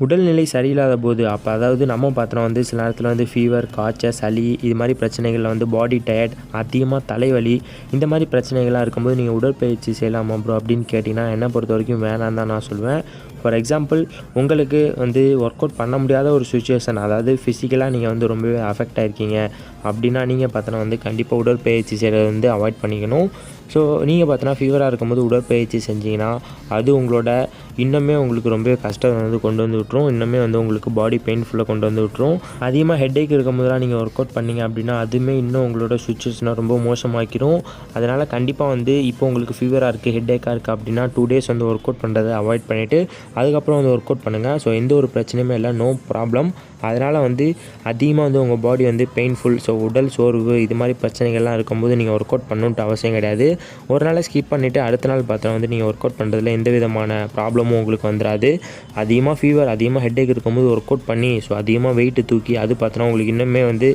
உடல்நிலை சரியில்லாத போது அப்போ அதாவது நம்ம பார்த்தோன்னா வந்து சில நேரத்தில் வந்து ஃபீவர் காய்ச்சல் சளி இது மாதிரி பிரச்சனைகளில் வந்து பாடி டயர்ட் அதிகமாக தலைவலி இந்த மாதிரி பிரச்சனைகள்லாம் இருக்கும்போது நீங்கள் உடற்பயிற்சி செய்யலாமா ப்ரோ அப்படின்னு கேட்டிங்கன்னா என்னை பொறுத்த வரைக்கும் வேணாம் தான் நான் சொல்லுவேன் ஃபார் எக்ஸாம்பிள் உங்களுக்கு வந்து ஒர்க் அவுட் பண்ண முடியாத ஒரு சுச்சுவேஷன் அதாவது ஃபிசிக்கலாக நீங்கள் வந்து ரொம்பவே அஃபெக்ட் ஆகிருக்கீங்க அப்படின்னா நீங்கள் பார்த்தோன்னா வந்து கண்டிப்பாக உடற்பயிற்சி செய்கிறது வந்து அவாய்ட் பண்ணிக்கணும். ஸோ நீங்கள் பார்த்தோன்னா ஃபீவராக இருக்கும்போது உடற்பயிற்சி செஞ்சீங்கன்னா அது உங்களோட இன்னுமே உங்களுக்கு ரொம்பவே கஷ்டம் வந்து கொண்டு வந்து விட்ரும் இன்னுமே வந்து உங்களுக்கு பாடி பெயின்ஃபுல்லாக கொண்டு வந்து விட்ரும் அதிகமாக ஹெட்டேக் இருக்கும்போதெல்லாம் நீங்கள் ஒர்க் அவுட் பண்ணீங்க அப்படின்னா அதுவுமே இன்னும் உங்களோட சுச்சுவேஷனை ரொம்ப மோசமாக்கிடும் அதனால் கண்டிப்பாக வந்து இப்போ உங்களுக்கு ஃபீவராக இருக்குது ஹெட்டேக்காக இருக்குது அப்படின்னா டூ டேஸ் வந்து ஒர்க் அவுட் பண்ணுறதை அவாய்ட் பண்ணிவிட்டு அதுக்கப்புறம் வந்து ஒர்க் அவுட் பண்ணுங்கள் ஸோ எந்த ஒரு பிரச்சனையுமே இல்லை நோ ப்ராப்ளம் அதனால் வந்து அதிகமாக வந்து உங்கள் பாடி வந்து பெயின்ஃபுல் ஸோ உடல் சோர்வு இது மாதிரி பிரச்சனைகள்லாம் இருக்கும்போது நீங்கள் ஒர்க் அவுட் பண்ணணுன்ட்டு அவசியம் கிடையாது. ஒரு நாளை ஸ்கிப் பண்ணிவிட்டு அடுத்த நாள் பார்த்தா வந்து நீங்கள் ஒர்க் அவுட் பண்ணுறதுல எந்த விதமான ப்ராப்ளமும் உங்களுக்கு வந்துடாது அதிகமாக ஃபீவர் அதிகமாக ஏக் இருக்கும்போது ஒர்க் அவுட் பண்ணி ஸோ அதிகமாக வெயிட்டு தூக்கி அது பார்த்தோன்னா உங்களுக்கு இன்னுமே வந்து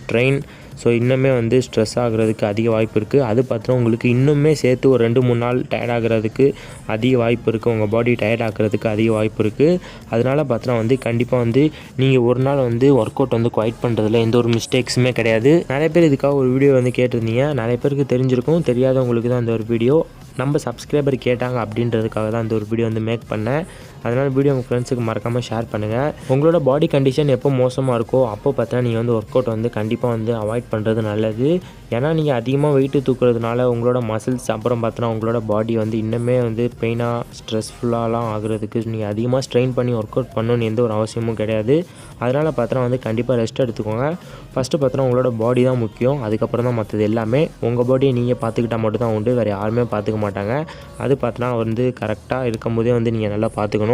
ஸ்ட்ரெயின் ஸோ இன்னுமே வந்து ஸ்ட்ரெஸ் ஆகிறதுக்கு அதிக வாய்ப்பு இருக்குது அது பார்த்தோன்னா உங்களுக்கு இன்னுமே சேர்த்து ஒரு ரெண்டு மூணு நாள் டயர்ட் ஆகிறதுக்கு அதிக வாய்ப்பு இருக்குது உங்கள் பாடி டயர்ட் ஆகிறதுக்கு அதிக வாய்ப்பு இருக்குது அதனால் பார்த்தா வந்து கண்டிப்பாக வந்து நீங்கள் ஒரு நாள் வந்து ஒர்க் அவுட் வந்து குவைட் பண்ணுறதுல எந்த ஒரு மிஸ்டேக்ஸுமே கிடையாது. நிறைய பேர் இதுக்காக ஒரு வீடியோ வந்து கேட்டிருந்தீங்க. நிறைய பேருக்கு தெரிஞ்சிருக்கும். தெரியாதவங்களுக்கு தான் அந்த ஒரு வீடியோ நம்ம சப்ஸ்கிரைபர் கேட்டாங்க அப்படின்றதுக்காக தான் அந்த ஒரு வீடியோ வந்து மேக் பண்ணேன். அதனால் வீடியோ உங்கள் ஃப்ரெண்ட்ஸுக்கு மறக்காமல் ஷேர் பண்ணுங்கள் உங்களோட பாடி கண்டிஷன் எப்போ மோசமாக இருக்கோ அப்போ பார்த்தா நீங்கள் வந்து ஒர்க் அவுட் வந்து கண்டிப்பாக வந்து அவாய்ட் பண்ணுறது நல்லது. ஏன்னா நீங்கள் அதிகமாக வெயிட்டு தூக்குறதுனால உங்களோட மசில்ஸ் அப்புறம் பார்த்தோன்னா உங்களோட பாடி வந்து இன்னுமே வந்து பெயினாக ஸ்ட்ரெஸ்ஃபுல்லாலாம் ஆகுறதுக்கு நீங்கள் அதிகமாக ஸ்ட்ரெயின் பண்ணி ஒர்க் அவுட் பண்ணணும்னு எந்த ஒரு அவசியமும் கிடையாது. அதனால் பார்த்தோன்னா வந்து கண்டிப்பாக ரெஸ்ட் எடுத்துக்கோங்க. ஃபஸ்ட்டு பார்த்தோன்னா உங்களோட பாடி தான் முக்கியம். அதுக்கப்புறம் தான் மற்றது எல்லாமே. உங்கள் பாடியை நீங்கள் பார்த்துக்கிட்டால் மட்டும் தான் உண்டு. வேறு யாருமே பார்த்துக்க மாட்டாங்க. அது பார்த்தோன்னா வந்து கரெக்டாக இருக்கும்போதே வந்து நீங்கள் நல்லா பார்த்துக்கணும்.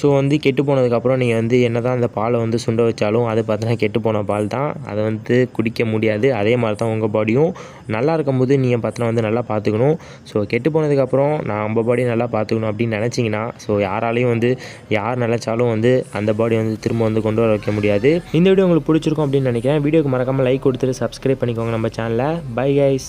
ஸோ வந்து கெட்டு போனதுக்கப்புறம் நீங்கள் வந்து என்ன தான் அந்த பாலை வந்து சுண்ட வச்சாலும் அது பார்த்தீங்கன்னா கெட்டு போன பால் தான். அதை வந்து குடிக்க முடியாது. அதே மாதிரி தான் உங்கள் பாடியும் நல்லா இருக்கும்போது நீங்கள் பார்த்தீங்கன்னா வந்து நல்லா பார்த்துக்கணும். ஸோ கெட்டு போனதுக்கப்புறம் நான் நம்ம பாடி நல்லா பார்த்துக்கணும் அப்படின்னு நினச்சிங்கன்னா ஸோ யாராலையும் வந்து யார் நினச்சாலும் வந்து அந்த பாடி வந்து திரும்ப வந்து கொண்டு வர வைக்க முடியாது. இந்த வீடியோ உங்களுக்கு பிடிச்சிருக்கும் அப்படின்னு நினைக்கிறேன். வீடியோக்கு மறக்காமல் லைக் கொடுத்துட்டு சப்ஸ்கிரைப் பண்ணிக்கோங்க நம்ம சேனலில் பை கைஸ்